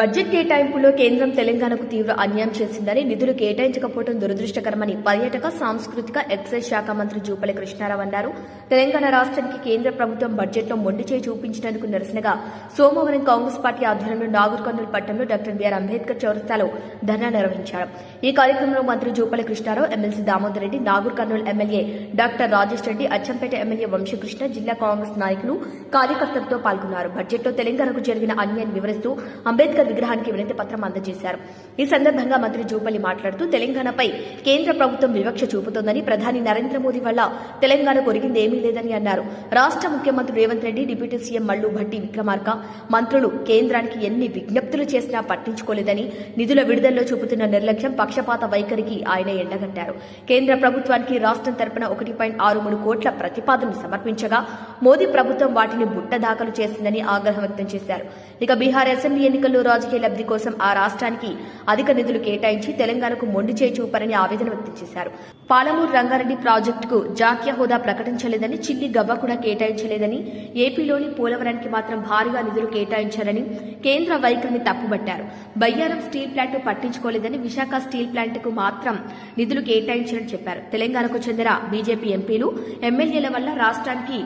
Budget కేటాయింపులో కేంద్రం తెలంగాణకు తీవ్ర అన్యాయం చేసిందని నిధులు కేటాయించకపోవడం దురదృష్టకరమని పర్యాటక సాంస్కృతిక ఎక్సైజ్ శాఖ మంత్రి జూపల్లి కృష్ణారావు అన్నారు. తెలంగాణ రాష్ట్రానికి కేంద్ర ప్రభుత్వం బడ్జెట్లో మొండి చేయి చూపించినందుకు నిరసనగా సోమవారం కాంగ్రెస్ పార్టీ ఆధ్వర్యంలో నాగూర్ కర్నూలు పట్టణంలో డాక్టర్ బిఆర్ అంబేద్కర్ చౌరస్తాలో ధర్నా నిర్వహించారు. ఈ కార్యక్రమంలో మంత్రి Jupally Krishna Rao MLC Damodar Reddy Nagarkurnool MLA doctor Rajesh Reddy Achampet MLA Vamshi Krishna జిల్లా కాంగ్రెస్ నాయకులు కార్యకర్తలతో పాల్గొన్నారు. బడ్జెట్లో తెలంగాణకు జరిగిన అన్యాయం వివరిస్తూ అంబేద్కర్ విగ్రహానికి వినతి పత్రం అందజేశారు. ఈ సందర్భంగా మంత్రి జూపల్లి మాట్లాడుతూ తెలంగాణపై కేంద్ర ప్రభుత్వం వివక్ష చూపుతోందని ప్రధాని నరేంద్ర మోదీ వల్ల తెలంగాణ కొరిగింది ఏమీ లేదని అన్నారు. రాష్ట్ర ముఖ్యమంత్రి రేవంత్ రెడ్డి డిప్యూటీ సీఎం మల్లు భట్టి విక్రమార్క మంత్రులు కేంద్రానికి ఎన్ని విజ్ఞప్తులు చేసినా పట్టించుకోలేదని నిధుల విడుదలలో చూపుతున్న నిర్లక్ష్యం పక్షపాత వైఖరికి ఆయన ఎండగట్టారు. కేంద్ర ప్రభుత్వానికి రాష్ట్రం తరపున ఒకటి పాయింట్ ఆరు మూడు కోట్ల ప్రతిపాదనలు సమర్పించగా మోదీ ప్రభుత్వం వాటిని బుట్ట దాఖలు చేసిందని ఆగ్రహం వ్యక్తం చేశారు. ఇక బీహార్ అసెంబ్లీ ఎన్నికల్లో రాజకీయ లబ్ధి కోసం ఆ రాష్ట్రానికి అధిక నిధులు కేటాయించి తెలంగాణకు మొండి చేయి చూపారని ఆవేదన వ్యక్తం చేశారు. పాలమూరు రంగారెడ్డి ప్రాజెక్టుకు జాతీయ హోదా ప్రకటించలేదని చిల్లి గవ్వ కూడా కేటాయించలేదని ఏపీలోని పోలవరానికి మాత్రం భారీగా నిధులు కేటాయించారని కేంద్ర వైఖరిని తప్పుబట్టారు. బయ్యారం స్టీల్ ప్లాంట్ పట్టించుకోలేదని విశాఖ స్టీల్ ప్లాంట్కు మాత్రం నిధులు కేటాయించారని చెప్పారు. తెలంగాణకు చెందిన బీజేపీ ఎంపీలు ఎమ్మెల్యేల వల్ల రాష్ట్రానికి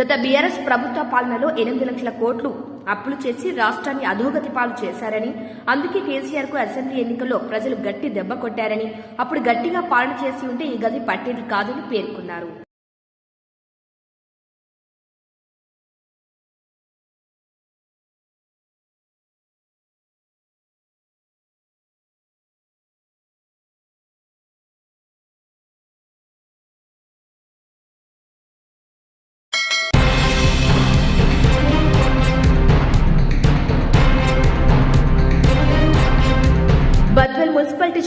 గత బీఆర్ఎస్ ప్రభుత్వ పాలనలో ఎనిమిది లక్షల కోట్లు అప్పులు చేసి రాష్ట్రాన్ని అధోగతి పాలు చేశారని అందుకే కేసీఆర్కు అసెంబ్లీ ఎన్నికల్లో ప్రజలు గట్టి దెబ్బ కొట్టారని అప్పుడు గట్టిగా పాలన చేసి ఉంటే ఈ గది పట్టేది కాదని పేర్కొన్నారు.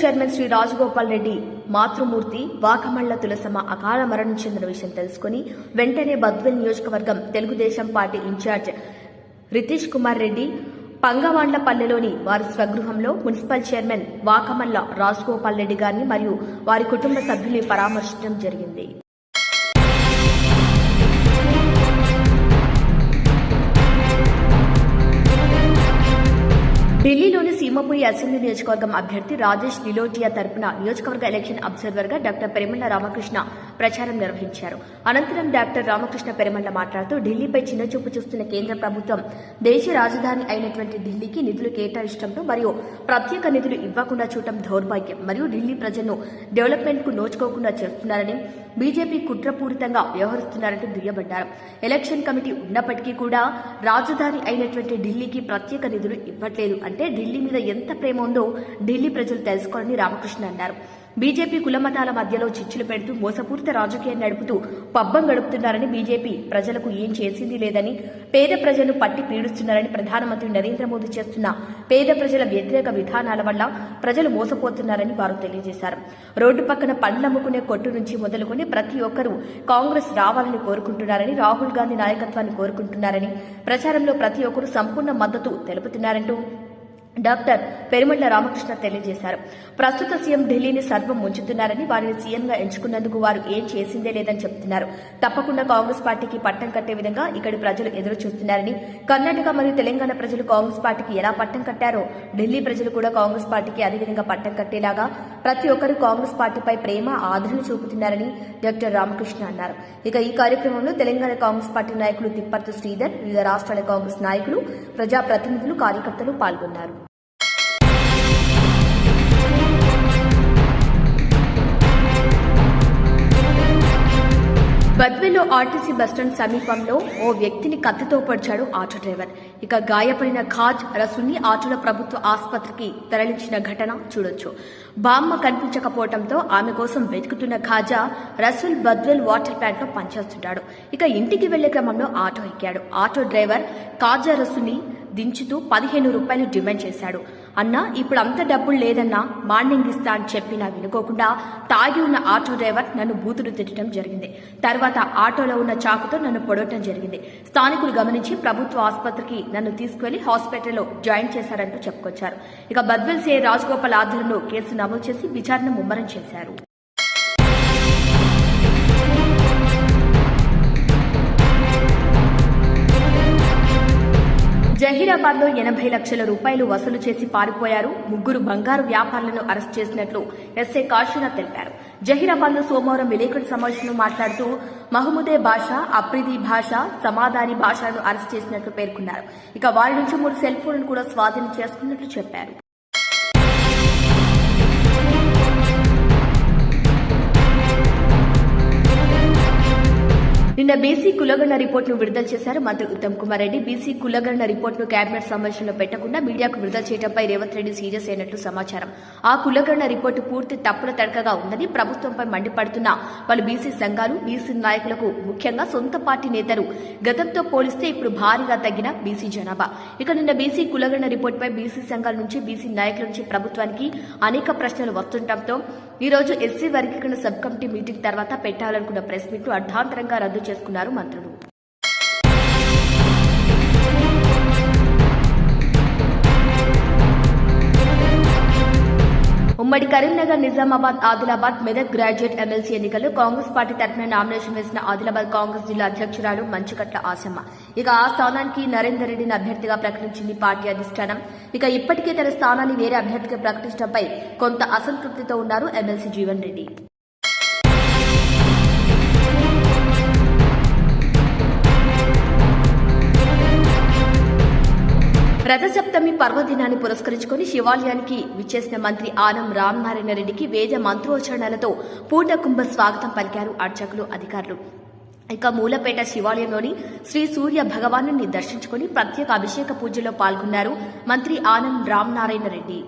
చైర్మన్ శ్రీ రాజగోపాల్ రెడ్డి మాతృమూర్తి వాకమళ్ళ తులసమ్మ అకాల మరణం చెందిన విషయం తెలుసుకుని వెంటనే బద్వెల్ నియోజకవర్గం Telugu Desam party in charge Ritesh Kumar Reddy పంగవాండ్లపల్లెలోని వారి స్వగృహంలో మున్సిపల్ చైర్మన్ వాకమల్ల రాజగోపాల్ రెడ్డి గారిని మరియు వారి కుటుంబ సభ్యుల్ని పరామర్శించడం జరిగింది. టీడీపీ అసెంబ్లీ నియోజకవర్గం అభ్యర్థి రాజేష్ నిలోటియా తరపున నియోజకవర్గ ఎలక్షన్ అబ్జర్వర్గా డాక్టర్ పెరిమండ రామకృష్ణ ప్రచారం నిర్వహించారు. అనంతరం డాక్టర్ రామకృష్ణ పెరిమండ మాట్లాడుతూ ఢిల్లీపై చిన్నచూపు చూస్తున్న కేంద్ర ప్రభుత్వం దేశ రాజధాని అయినటువంటి ఢిల్లీకి నిధులు కేటాయించడంలో మరియు ప్రత్యేక నిధులు ఇవ్వకుండా చూడటం దౌర్భాగ్యం. మరియు ఢిల్లీ ప్రజలను డెవలప్మెంట్కు నోచుకోకుండా చేస్తున్నారని బీజేపీ కుట్రపూరితంగా వ్యవహరిస్తున్నారంటూ దుయ్యబడ్డారు. ఎలక్షన్ కమిటీ ఉన్నప్పటికీ కూడా రాజధాని అయినటువంటి ఢిల్లీకి ప్రత్యేక నిధులు ఇవ్వట్లేదు. అంటే ఢిల్లీ మీద ఎంత ప్రేమ ఉందో ఢిల్లీ ప్రజలు తెలుసుకోవాలని రామకృష్ణ అన్నారు. బీజేపీ కులమతాల మధ్యలో చిచ్చులు పెడుతూ మోసపూరిత రాజకీయం నడుపుతూ పబ్బం గడుపుతున్నారని బీజేపీ ప్రజలకు ఏం చేసింది లేదని పేద ప్రజలను పట్టి పీడిస్తున్నారని ప్రధానమంత్రి నరేంద్ర మోదీ చేస్తున్న పేద ప్రజల వ్యతిరేక విధానాల వల్ల ప్రజలు మోసపోతున్నారని వారు తెలియజేశారు. రోడ్డు పక్కన పండ్లమ్ముకునే కొట్టు నుంచి మొదలుకొని ప్రతి ఒక్కరూ కాంగ్రెస్ రావాలని కోరుకుంటున్నారని రాహుల్ గాంధీ నాయకత్వాన్ని కోరుకుంటున్నారని ప్రచారంలో ప్రతి ఒక్కరూ సంపూర్ణ మద్దతు తెలుపుతున్నారంటూ డాక్టర్ పెరుమళ్ళ రామకృష్ణ తెలియజేశారు. ప్రస్తుత సీఎం ఢిల్లీని సర్వం ఉంచుతున్నారని వారిని సీఎంగా ఎంచుకున్నందుకు వారు ఏం చేసిందే లేదని చెబుతున్నారు తప్పకుండా కాంగ్రెస్ పార్టీకి పట్టం కట్టే విధంగా ఇక్కడి ప్రజలు ఎదురు చూస్తున్నారని కర్ణాటక మరియు తెలంగాణ ప్రజలు కాంగ్రెస్ పార్టీకి ఎలా పట్టం కట్టారో ఢిల్లీ ప్రజలు కూడా కాంగ్రెస్ పార్టీకి అదేవిధంగా పట్టం కట్టేలాగా ప్రతి ఒక్కరూ కాంగ్రెస్ పార్టీపై ప్రేమ ఆదరణ చూపుతున్నారని డాక్టర్ రామకృష్ణ అన్నారు. ఇక ఈ కార్యక్రమంలో తెలంగాణ కాంగ్రెస్ పార్టీ నాయకులు తిప్పర్తి శ్రీధర్ వివిధ రాష్ట్రాల కాంగ్రెస్ నాయకులు ప్రజాప్రతినిధులు కార్యకర్తలు పాల్గొన్నారు. బద్వేలో ఆర్టీసీ బస్టాండ్ సమీపంలో ఓ వ్యక్తిని కత్తితో పొడిచాడు ఆటో డ్రైవర్. ఇక గాయపడిన ఖాజ్ రసుని ఆటోల ప్రభుత్వ ఆసుపత్రికి తరలించిన ఘటన చూడొచ్చు. బామ్మ కనిపించకపోవడంతో ఆమె కోసం వెతుకుతున్న ఖాజా రసూల్ బద్వెల్ వాటర్ ప్లాంట్లో పనిచేస్తుంటాడు. ఇక ఇంటికి వెళ్ళే క్రమంలో ఆటో ఎక్కాడు. ఆటో డ్రైవర్ ఖాజా రసుని దించుతూ పదిహేను రూపాయలు డిమాండ్ చేశాడు. అన్నా ఇప్పుడు అంత డబ్బులు లేదన్నా మార్నింగ్ ఇస్తా అని చెప్పినా వినుకోకుండా తాగి ఉన్న ఆటో డ్రైవర్ నన్ను బూతులు తిట్టడం జరిగింది. తర్వాత ఆటోలో ఉన్న చాకుతో నన్ను పొడవటం జరిగింది. స్థానికులు గమనించి ప్రభుత్వ ఆసుపత్రికి నన్ను తీసుకువెళ్ళి హాస్పిటల్లో జాయిన్ చేశారంటూ చెప్పుకొచ్చారు. ఇక బద్వెల్ సే రాజగోపాల్ ఆధ్వర్యంలో కేసు నమోదు చేసి విచారణ ముమ్మరం చేశారు. జహీరాబాద్లో లో ఎనభై లక్షల రూపాయలు వసూలు చేసి పారిపోయారు. ముగ్గురు బంగారు వ్యాపారులను అరెస్ట్ చేసినట్లు ఎస్ఐ కాశీనాథ్ తెలిపారు. జహీరాబాద్లో సోమవారం విలేకరుల సమావేశంలో మాట్లాడుతూ మహమూదే భాష అప్రిది భాష సమాధాని భాషలను అరెస్ట్ చేసినట్లు పేర్కొన్నారు. ఇక వారి నుంచి మూడు సెల్ ఫోన్లను కూడా స్వాధీనం చేసుకున్నట్లు చెప్పారు. నిన్న బీసీ కులగణన రిపోర్టును విడుదల చేశారు మంత్రి ఉత్తమ్ కుమార్ రెడ్డి. బీసీ కులగణన రిపోర్టును కేబినెట్ సమావేశంలో పెట్టకుండా మీడియాకు విడుదల చేయడంపై రేవంత్ రెడ్డి సీరియస్ అయినట్లు సమాచారం. ఆ కులగణన రిపోర్టు పూర్తి తప్పుల తడకగా ఉందని ప్రభుత్వంపై మండిపడుతున్న పలు బీసీ సంఘాలు బీసీ నాయకులకు ముఖ్యంగా సొంత పార్టీ నేతలు గతంతో పోలిస్తే ఇప్పుడు భారీగా తగ్గిన బీసీ జనాభా. ఇక నిన్న బీసీ కులగణన రిపోర్టుపై బీసీ సంఘాల నుంచి బీసీ నాయకుల నుంచి ప్రభుత్వానికి అనేక ప్రశ్నలు వస్తుండటంతో ఈరోజు ఎస్సీ వర్గీకరణ సబ్ కమిటీ మీటింగ్ తర్వాత పెట్టాలనుకున్న ప్రెస్ మీట్ను అర్ధాంతరంగా రద్దు చేసుకున్నారు మంత్రులు. ఉమ్మడి కరీంనగర్ నిజామాబాద్ ఆదిలాబాద్ మెదక్ గ్రాడ్యుయేట్ ఎమ్మెల్సీ ఎన్నికల్లో కాంగ్రెస్ పార్టీ తరఫున నామినేషన్ వేసిన ఆదిలాబాద్ కాంగ్రెస్ జిల్లా అధ్యక్షురాలు మంచుకట్ల ఆశమ్మ. ఇక ఆ స్థానానికి నరేందర్ రెడ్డిని అభ్యర్థిగా ప్రకటించింది పార్టీ అధిష్టానం. ఇక ఇప్పటికే తన స్థానాన్ని వేరే అభ్యర్థిగా ప్రకటించడంపై కొంత అసంతృప్తితో ఉన్నారు ఎమ్మెల్సీ జీవన్ రెడ్డి. రథసప్తమి పర్వదినాన్ని పురస్కరించుకుని శివాలయానికి విచ్చేసిన మంత్రి ఆనం రామనారాయణ రెడ్డికి వేద మంత్రోచ్చారణలతో పూర్ణకుంభ స్వాగతం పలికారు అర్చకులు అధికారులు. ఇక మూలపేట శివాలయంలోని శ్రీ సూర్య భగవాను దర్శించుకుని ప్రత్యేక అభిషేక పూజలో పాల్గొన్నారు మంత్రి ఆనం రామనారాయణ రెడ్డి.